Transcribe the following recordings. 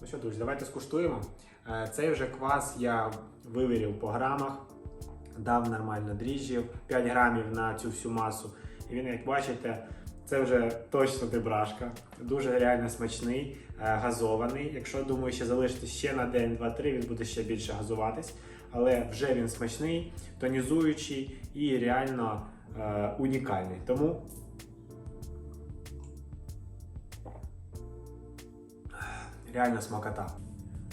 Ну що, друзі, давайте скуштуємо. Е, Цей вже квас я вивірив по грамах, дав нормально дріжджів, 5 грамів на цю всю масу. І він, як бачите, це вже точно дебрашка. Дуже реально смачний, е, газований. Якщо думаю, ще залишити ще на день, два-три, він буде ще більше газуватись. Але вже він смачний, тонізуючий і реально е, унікальний. Тому реально смакота.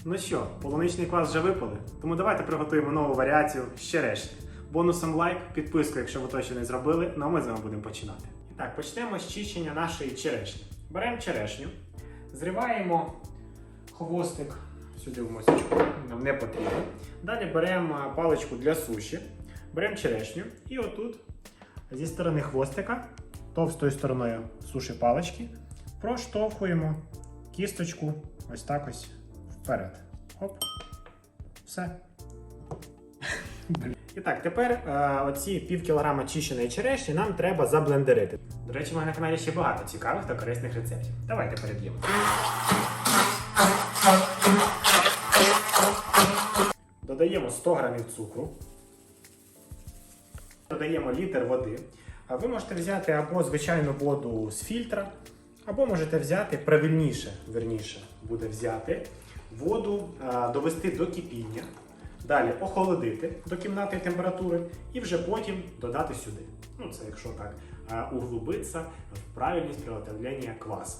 Ну що, полуничний квас вже випали, тому давайте приготуємо нову варіацію з черешні. Бонусом лайк, підписку, якщо ви точно не зробили, ну а ми з вами будемо починати. І так, почнемо з чищення нашої черешні. Беремо черешню, зриваємо хвостик сюди в мисочку, нам не потрібно. Далі беремо паличку для суші, беремо черешню і отут зі сторони хвостика, товстою стороною суші палички, проштовхуємо кісточку ось так ось вперед. Оп. Все. І так, тепер е, оці пів кілограма чищеної черешні нам треба заблендерити. До речі, в мене на каналі ще багато цікавих та корисних рецептів. Давайте переб'ємо. Додаємо 100 грамів цукру. Додаємо літр води. Ви можете взяти або звичайну воду з фільтра, або можете взяти правильніше, верніше буде взяти воду, довести до кипіння, далі охолодити до кімнатної температури і вже потім додати сюди. Ну, це якщо так углубитися в правильність приготовлення квасу.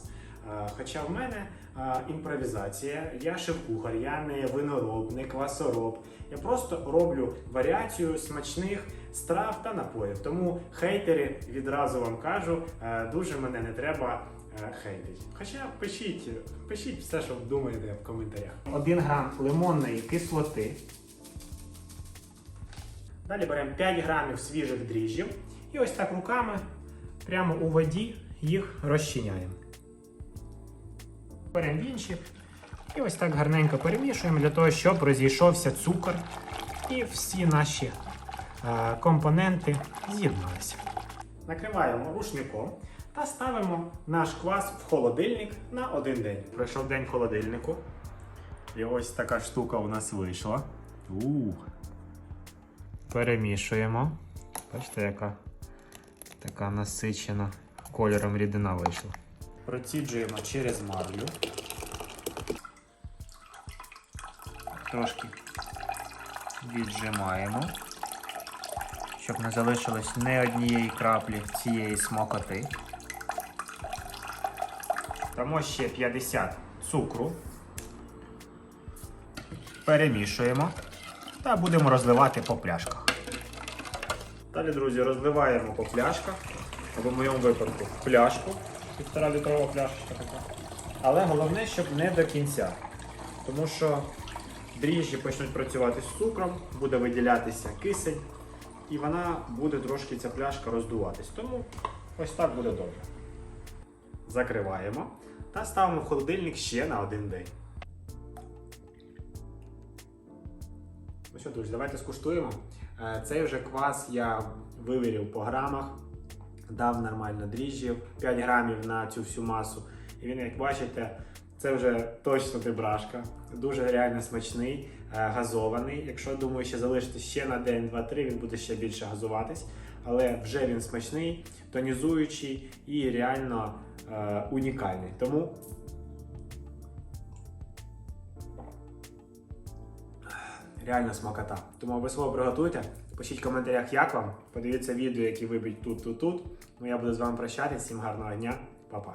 А, Хоча в мене а, імпровізація, я шеф-кухар, я не винороб, не квасороб. Я просто роблю варіацію смачних страв та напоїв. Тому хейтери відразу вам кажу, е, дуже мене не треба е, хейтити. Хоча пишіть, пишіть все, що думаєте в коментарях. Один грам лимонної кислоти. Далі беремо 5 грамів свіжих дріжджів і ось так руками прямо у воді їх розчиняємо. Беремо вінчик і ось так гарненько перемішуємо для того, щоб розійшовся цукор і всі наші е, компоненти з'єдналися. Накриваємо рушником та ставимо наш квас в холодильник на один день. Пройшов день в холодильнику. І ось така штука у нас вийшла. у Перемішуємо. Бачите, яка така насичена кольором рідина вийшла. Проціджуємо через марлю. Трошки віджимаємо, щоб не залишилось ні однієї краплі цієї смокоти. Дамо ще 50 цукру. Перемішуємо та будемо розливати по пляшках. Далі, друзі, розливаємо по пляшках, або в моєму випадку пляшку, півтора літрова пляшечка така. Але головне, щоб не до кінця. Тому що дріжджі почнуть працювати з цукром, буде виділятися кисень, і вона буде трошки ця пляшка роздуватись. Тому ось так буде добре. Закриваємо та ставимо в холодильник ще на один день. Ну що, друзі, давайте скуштуємо. Е, Цей вже квас я вивірив по грамах, дав нормально дріжджів, 5 грамів на цю всю масу. І він, як бачите, це вже точно дебрашка. Дуже реально смачний, е, газований. Якщо думаю, ще залишити ще на день, два-три, він буде ще більше газуватись. Але вже він смачний, тонізуючий і реально е, унікальний. Тому реально смакота. Тому обов'язково приготуйте. Пишіть в коментарях, як вам. Подивіться відео, які виб'ють тут, тут, тут. Ну я буду з вами прощатися. Всім гарного дня, Па-па.